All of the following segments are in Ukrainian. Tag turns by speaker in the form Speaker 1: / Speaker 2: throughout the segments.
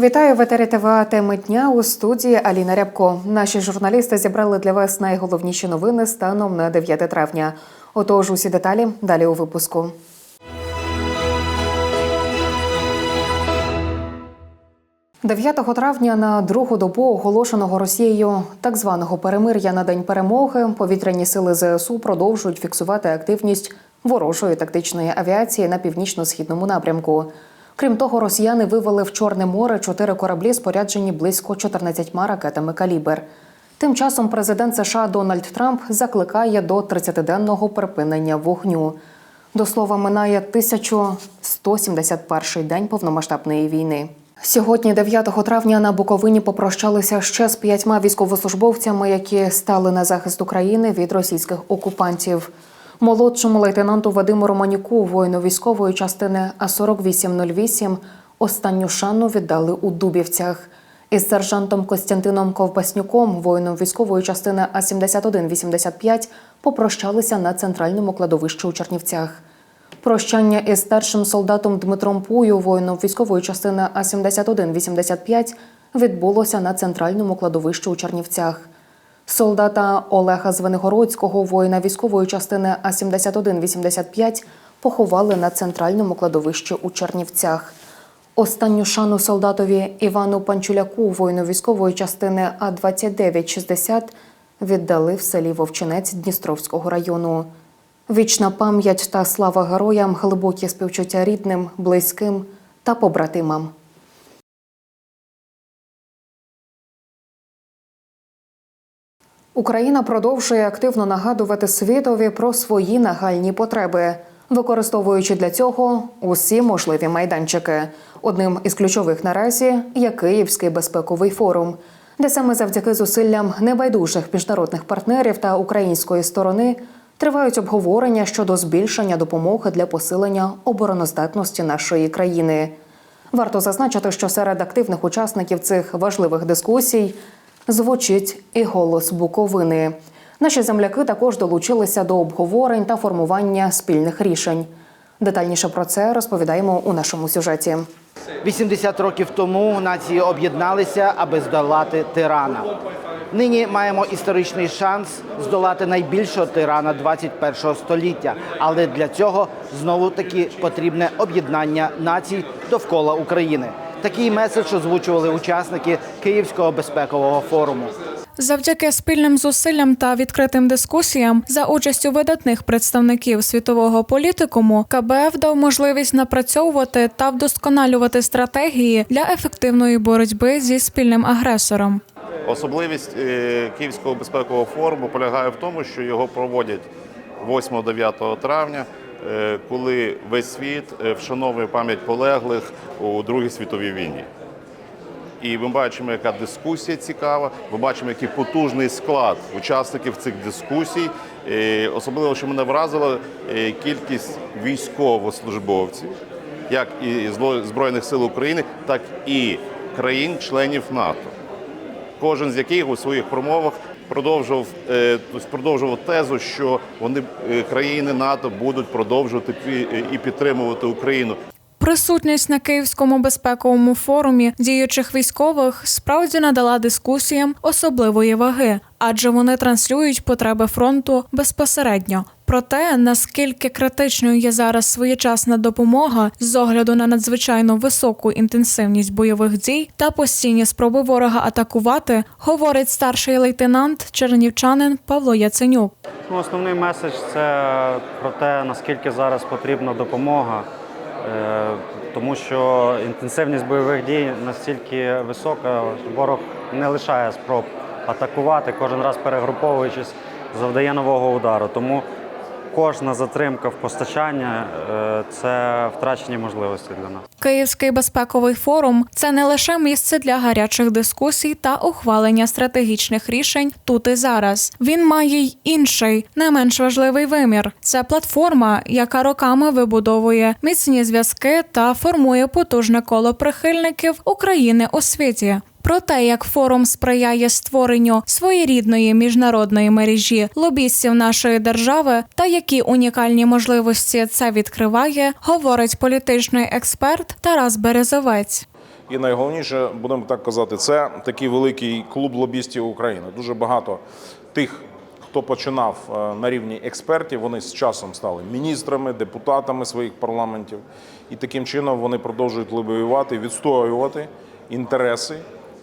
Speaker 1: Вітаю в етері ТВА теми дня у студії Аліна Рябко. Наші журналісти зібрали для вас найголовніші новини станом на 9 травня. Отож, усі деталі далі у випуску. «9 травня на другу добу оголошеного Росією так званого перемир'я на день перемоги повітряні сили ЗСУ продовжують фіксувати активність ворожої тактичної авіації на північно-східному напрямку. Крім того, росіяни вивели в Чорне море чотири кораблі, споряджені близько 14 ракетами калібр. Тим часом президент США Дональд Трамп закликає до 30-денного припинення вогню. До слова, минає 1171 день повномасштабної війни. Сьогодні, 9 травня, на Буковині попрощалися ще з п'ятьма військовослужбовцями, які стали на захист України від російських окупантів. Молодшому лейтенанту Вадиму Романюку, воїну військової частини А 4808 останню шану віддали у Дубівцях. Із сержантом Костянтином Ковбаснюком, воїном військової частини А 7185 попрощалися на центральному кладовищі у Чернівцях. Прощання із старшим солдатом Дмитром Пую, воїном військової частини А 7185 відбулося на центральному кладовищі у Чернівцях. Солдата Олега Звенигородського, воїна військової частини А 7185 поховали на центральному кладовищі у Чернівцях. Останню шану солдатові Івану Панчуляку, воїну військової частини А 2960 віддали в селі Вовчинець Дністровського району. Вічна пам'ять та слава героям, глибокі співчуття рідним, близьким та побратимам. Україна продовжує активно нагадувати світові про свої нагальні потреби, використовуючи для цього усі можливі майданчики. Одним із ключових наразі є Київський безпековий форум, де саме завдяки зусиллям небайдужих міжнародних партнерів та української сторони тривають обговорення щодо збільшення допомоги для посилення обороноздатності нашої країни. Варто зазначити, що серед активних учасників цих важливих дискусій звучить і голос Буковини. Наші земляки також долучилися до обговорень та формування спільних рішень. Детальніше про це розповідаємо у нашому сюжеті.
Speaker 2: 80 років тому нації об'єдналися, аби здолати тирана. Нині маємо історичний шанс здолати найбільшого тирана 21 століття. Але для цього знову таки потрібне об'єднання націй довкола України. Такий меседж озвучували учасники Київського безпекового форуму.
Speaker 3: Завдяки спільним зусиллям та відкритим дискусіям за участю видатних представників світового політикуму КБФ дав можливість напрацьовувати та вдосконалювати стратегії для ефективної боротьби зі спільним агресором.
Speaker 4: Особливість е, Київського безпекового форуму полягає в тому, що його проводять 8-9 травня, коли весь світ е, вшановує пам'ять полеглих у Другій світовій війні. І ми бачимо, яка дискусія цікава. Ми бачимо, який потужний склад учасників цих дискусій. Е, Особливо, що мене вразила е, кількість військовослужбовців, як і Збройних сил України, так і країн-членів НАТО кожен з яких у своїх промовах продовжував, е, продовжував тезу, що вони е, країни НАТО будуть продовжувати і підтримувати Україну.
Speaker 3: Присутність на Київському безпековому форумі діючих військових справді надала дискусіям особливої ваги, адже вони транслюють потреби фронту безпосередньо. Про те, наскільки критичною є зараз своєчасна допомога з огляду на надзвичайно високу інтенсивність бойових дій та постійні спроби ворога атакувати, говорить старший лейтенант чернівчанин Павло Яценюк.
Speaker 5: Ну, Основний меседж це про те, наскільки зараз потрібна допомога, е, тому що інтенсивність бойових дій настільки висока, ворог не лишає спроб атакувати, кожен раз перегруповуючись, завдає нового удару. Тому кожна затримка в постачання е, це втрачені можливості для нас.
Speaker 3: Київський безпековий форум це не лише місце для гарячих дискусій та ухвалення стратегічних рішень тут і зараз. Він має й інший, не менш важливий вимір. Це платформа, яка роками вибудовує міцні зв'язки та формує потужне коло прихильників України у світі. Про те, як форум сприяє створенню своєрідної міжнародної мережі лобістів нашої держави та які унікальні можливості це відкриває, говорить політичний експерт Тарас Березовець.
Speaker 6: І найголовніше, будемо так казати, це такий великий клуб лобістів України. Дуже багато тих, хто починав е, на рівні експертів, вони з часом стали міністрами, депутатами своїх парламентів. І таким чином вони продовжують лобіювати, відстоювати інтереси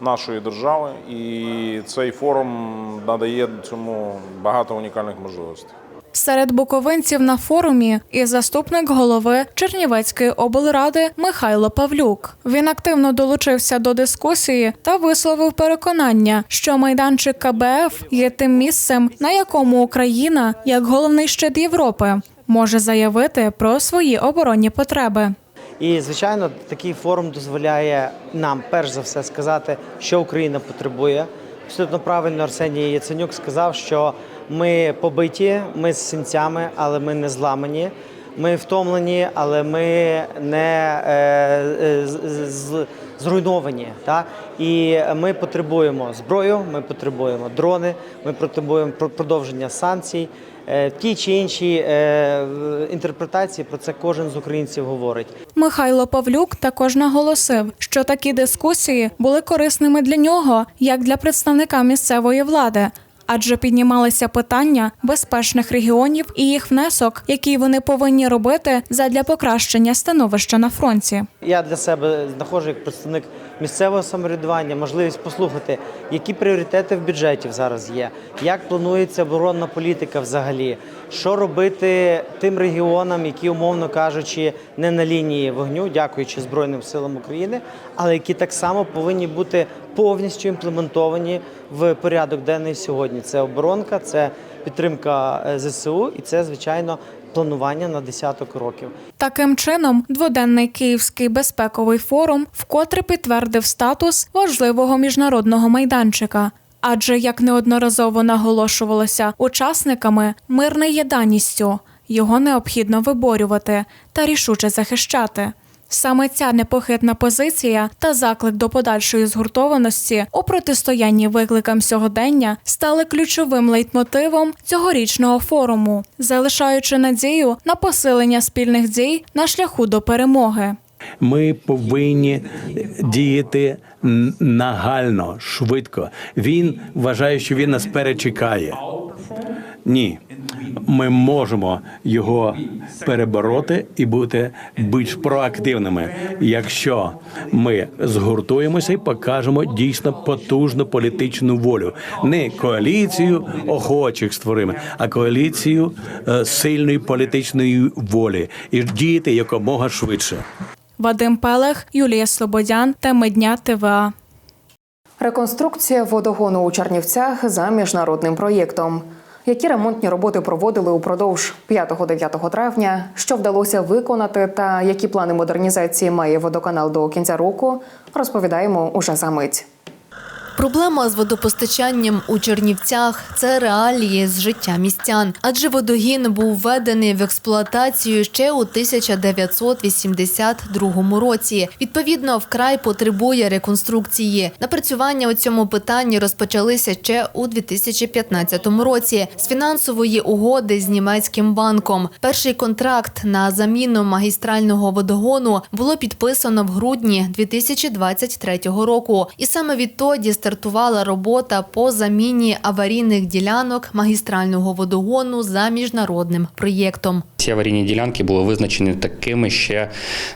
Speaker 6: нашої держави. І цей форум надає цьому багато унікальних можливостей.
Speaker 3: Серед буковинців на форумі і заступник голови Чернівецької облради Михайло Павлюк. Він активно долучився до дискусії та висловив переконання, що майданчик КБФ є тим місцем, на якому Україна, як головний щит Європи, може заявити про свої оборонні потреби.
Speaker 7: І звичайно, такий форум дозволяє нам перш за все сказати, що Україна потребує. Абсолютно правильно Арсеній Яценюк сказав, що ми побиті, ми з синцями, але ми не зламані. Ми втомлені, але ми не е, е, з- зруйновані. Та? І ми потребуємо зброю, ми потребуємо дрони, ми потребуємо продовження санкцій. Е, Ті чи інші е, інтерпретації про це кожен з українців говорить.
Speaker 3: Михайло Павлюк також наголосив, що такі дискусії були корисними для нього як для представника місцевої влади. Адже піднімалися питання безпечних регіонів і їх внесок, який вони повинні робити задля покращення становища на фронті.
Speaker 7: Я для себе знаходжу як представник місцевого самоврядування можливість послухати, які пріоритети в бюджеті зараз є, як планується оборонна політика взагалі, що робити тим регіонам, які, умовно кажучи, не на лінії вогню, дякуючи Збройним силам України, але які так само повинні бути повністю імплементовані в порядок денний сьогодні. Це оборонка, це підтримка е, ЗСУ і це, звичайно, планування на десяток років.
Speaker 3: Таким чином, дводенний Київський безпековий форум вкотре підтвердив статус важливого міжнародного майданчика. Адже, як неодноразово наголошувалося учасниками, мир не є даністю, його необхідно виборювати та рішуче захищати. Саме ця непохитна позиція та заклик до подальшої згуртованості у протистоянні викликам сьогодення стали ключовим лейтмотивом цьогорічного форуму, залишаючи надію на посилення спільних дій на шляху до перемоги.
Speaker 8: Ми повинні діяти нагально, швидко. Він вважає, що він нас перечекає. Ні, ми можемо його перебороти і бути більш проактивними, якщо ми згуртуємося і покажемо дійсно потужну політичну волю. Не коаліцію охочих створимо, а коаліцію е, сильної політичної волі і діяти якомога швидше.
Speaker 3: Вадим Пелех, Юлія Слободян, теми дня ТВА.
Speaker 1: Реконструкція водогону у Чернівцях за міжнародним проєктом. Які ремонтні роботи проводили упродовж 5-9 травня, що вдалося виконати, та які плани модернізації має водоканал до кінця року, розповідаємо уже за мить.
Speaker 9: Проблема з водопостачанням у Чернівцях це реалії з життя містян, адже водогін був введений в експлуатацію ще у 1982 році. Відповідно, вкрай потребує реконструкції. Напрацювання у цьому питанні розпочалися ще у 2015 році з фінансової угоди з німецьким банком. Перший контракт на заміну магістрального водогону було підписано в грудні 2023 року, і саме відтоді стартувала робота по заміні аварійних ділянок магістрального водогону за міжнародним проєктом.
Speaker 10: Ці аварійні ділянки були визначені такими ще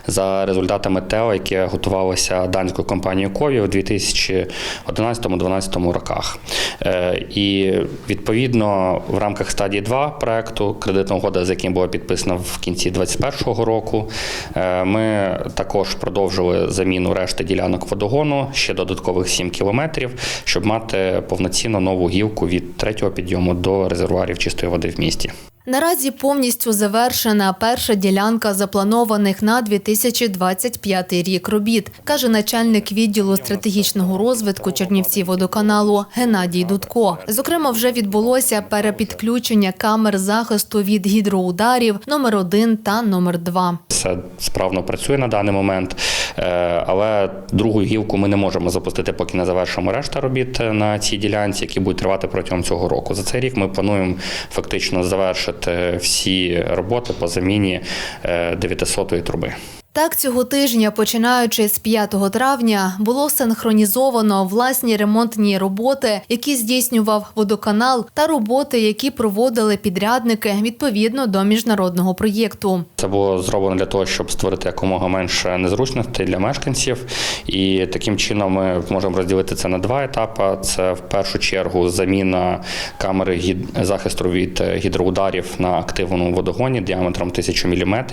Speaker 10: за результатами ТЕО, яке готувалося данською компанією Кові у 2011-2012 роках. Е, І відповідно в рамках стадії 2 проекту кредитна угода, з яким була підписана в кінці 2021 року, е, ми також продовжили заміну решти ділянок водогону ще додаткових 7 кілометрів, щоб мати повноцінно нову гілку від третього підйому до резервуарів чистої води в місті.
Speaker 9: Наразі повністю завершена перша ділянка запланованих на 2025 рік робіт, каже начальник відділу стратегічного розвитку Чернівці водоканалу Геннадій Дудко. Зокрема, вже відбулося перепідключення камер захисту від гідроударів номер 1 та номер 2.
Speaker 10: Все справно працює на даний момент, е, але другу гілку ми не можемо запустити, поки не завершимо решта робіт на цій ділянці, які будуть тривати протягом цього року. За цей рік ми плануємо фактично завершити всі роботи по заміні е, 900-ї труби.
Speaker 9: Так, цього тижня, починаючи з 5 травня, було синхронізовано власні ремонтні роботи, які здійснював водоканал, та роботи, які проводили підрядники відповідно до міжнародного проєкту.
Speaker 10: Це було зроблено для того, щоб створити якомога менше незручностей для мешканців. І таким чином ми можемо розділити це на два етапи. Це в першу чергу заміна камери захисту від е, гідроударів на активному водогоні діаметром 1000 мм.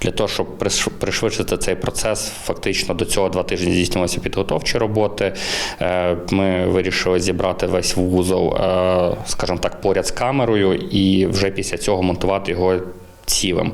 Speaker 10: Для того, щоб приш- пришвидшити цей процес, фактично до цього два тижні здійснювалися підготовчі роботи. Е, Ми вирішили зібрати весь вузол, е, скажімо так, поряд з камерою, і вже після цього монтувати його цілим.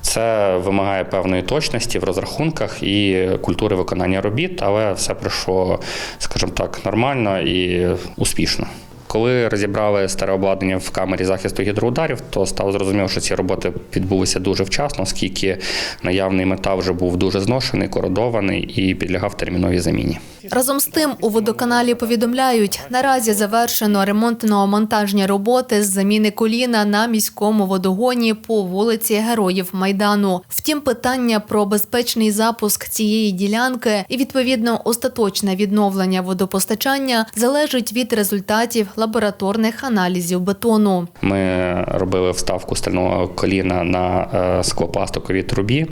Speaker 10: Це вимагає певної точності в розрахунках і культури виконання робіт, але все пройшло, скажімо так, нормально і успішно. Коли розібрали старе обладнання в камері захисту гідроударів, то стало зрозуміло, що ці роботи відбулися дуже вчасно, оскільки наявний метал вже був дуже зношений, кородований і підлягав терміновій заміні.
Speaker 9: Разом з тим у водоканалі повідомляють, наразі завершено ремонтно-монтажні роботи з заміни коліна на міському водогоні по вулиці Героїв Майдану. Втім, питання про безпечний запуск цієї ділянки і відповідно остаточне відновлення водопостачання залежить від результатів лабораторних аналізів бетону.
Speaker 10: Ми робили вставку стального коліна на е, склопластиковій трубі,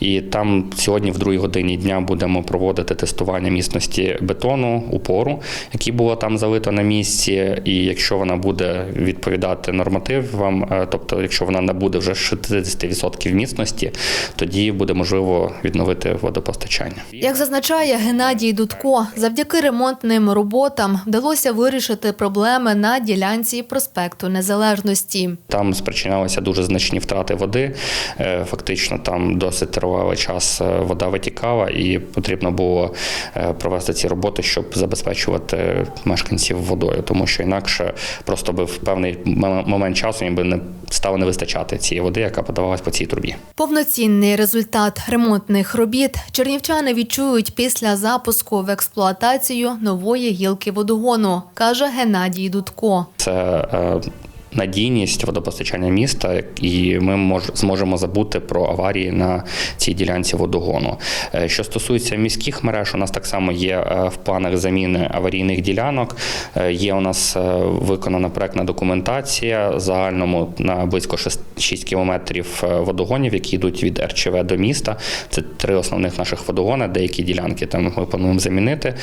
Speaker 10: і там сьогодні, в другій годині дня, будемо проводити тестування міцності бетону, упору, який було там залито на місці. І якщо вона буде відповідати нормативам, е, тобто, якщо вона набуде вже 60% міцності, тоді буде можливо відновити водопостачання.
Speaker 9: Як зазначає Геннадій Дудко, завдяки ремонтним роботам вдалося вирішити проблеми на ділянці проспекту Незалежності.
Speaker 10: Там спричинялися дуже значні втрати води. Е, Фактично, там досить тривалий час е, вода витікала, і потрібно було е, провести ці роботи, щоб забезпечувати мешканців водою, тому що інакше просто би в певний момент часу їм би не стало не вистачати цієї води, яка подавалась по цій трубі.
Speaker 9: Повноцінний результат ремонтних робіт чернівчани відчують після запуску в експлуатацію нової гілки водогону, каже Геннадій Дудко.
Speaker 10: Це е, надійність водопостачання міста, і ми мож, зможемо забути про аварії на цій ділянці водогону. Е, Що стосується міських мереж, у нас так само є е, в планах заміни аварійних ділянок. Е, Є у нас виконана проектна документація загальному на близько 6, 6 кілометрів водогонів, які йдуть від РЧВ до міста. Це три основних наших водогони, деякі ділянки там ми плануємо замінити.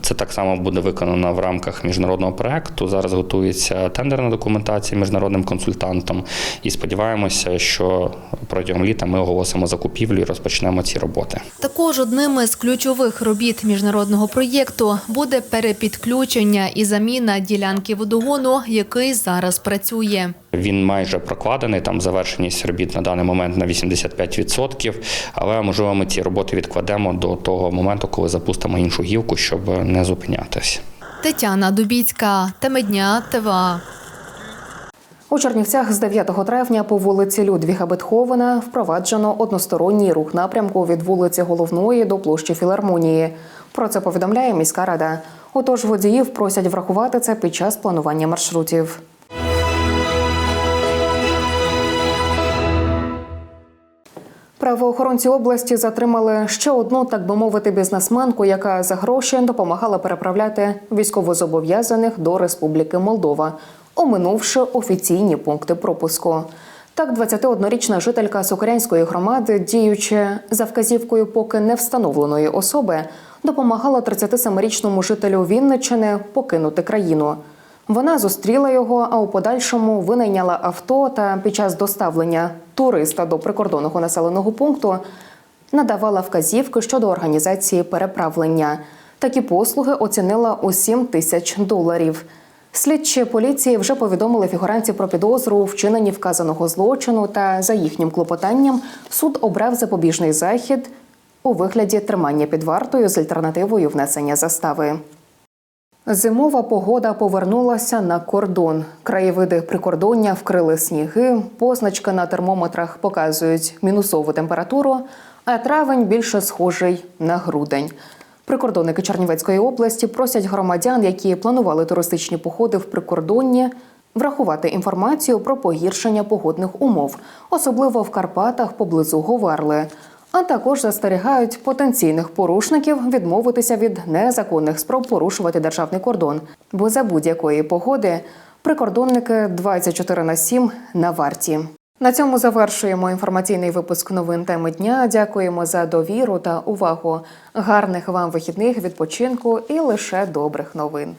Speaker 10: Це так само буде виконано в рамках міжнародного проекту. Зараз готується тендерна документація міжнародним консультантом. І сподіваємося, що протягом літа ми оголосимо закупівлю і розпочнемо ці роботи.
Speaker 9: Також одним із ключових робіт міжнародного проєкту буде перепідключення і заміна ділянки водогону, який зараз працює.
Speaker 10: Він майже прокладений, там завершеність робіт на даний момент на 85%, але можливо ми ці роботи відкладемо до того моменту, коли запустимо іншу гілку, щоб не зупинятися.
Speaker 9: Тетяна Дубіцька, теми дня ТВА.
Speaker 1: У Чернівцях з 9 травня по вулиці Людвіга Бетховена впроваджено односторонній рух напрямку від вулиці Головної до площі Філармонії. Про це повідомляє міська рада. Отож, водіїв просять врахувати це під час планування маршрутів. Правоохоронці області затримали ще одну, так би мовити, бізнесменку, яка за гроші допомагала переправляти військовозобов'язаних до Республіки Молдова, оминувши офіційні пункти пропуску. Так, 21-річна жителька Сокирянської громади, діючи за вказівкою поки не встановленої особи, допомагала 37-річному жителю Вінниччини покинути країну. Вона зустріла його, а у подальшому винайняла авто та під час доставлення туриста до прикордонного населеного пункту надавала вказівки щодо організації переправлення. Такі послуги оцінила у 7 тисяч доларів. Слідчі поліції вже повідомили фігурантів про підозру у вчиненні вказаного злочину та за їхнім клопотанням суд обрав запобіжний захід у вигляді тримання під вартою з альтернативою внесення застави. Зимова погода повернулася на кордон. Краєвиди прикордоння вкрили сніги, позначки на термометрах показують мінусову температуру, а травень більше схожий на грудень. Прикордонники Чернівецької області просять громадян, які планували туристичні походи в прикордонні, врахувати інформацію про погіршення погодних умов, особливо в Карпатах поблизу Говерли. А також застерігають потенційних порушників відмовитися від незаконних спроб порушувати державний кордон, бо за будь-якої погоди прикордонники 24 на 7 на варті. На цьому завершуємо інформаційний випуск новин теми дня. Дякуємо за довіру та увагу. Гарних вам вихідних відпочинку і лише добрих новин.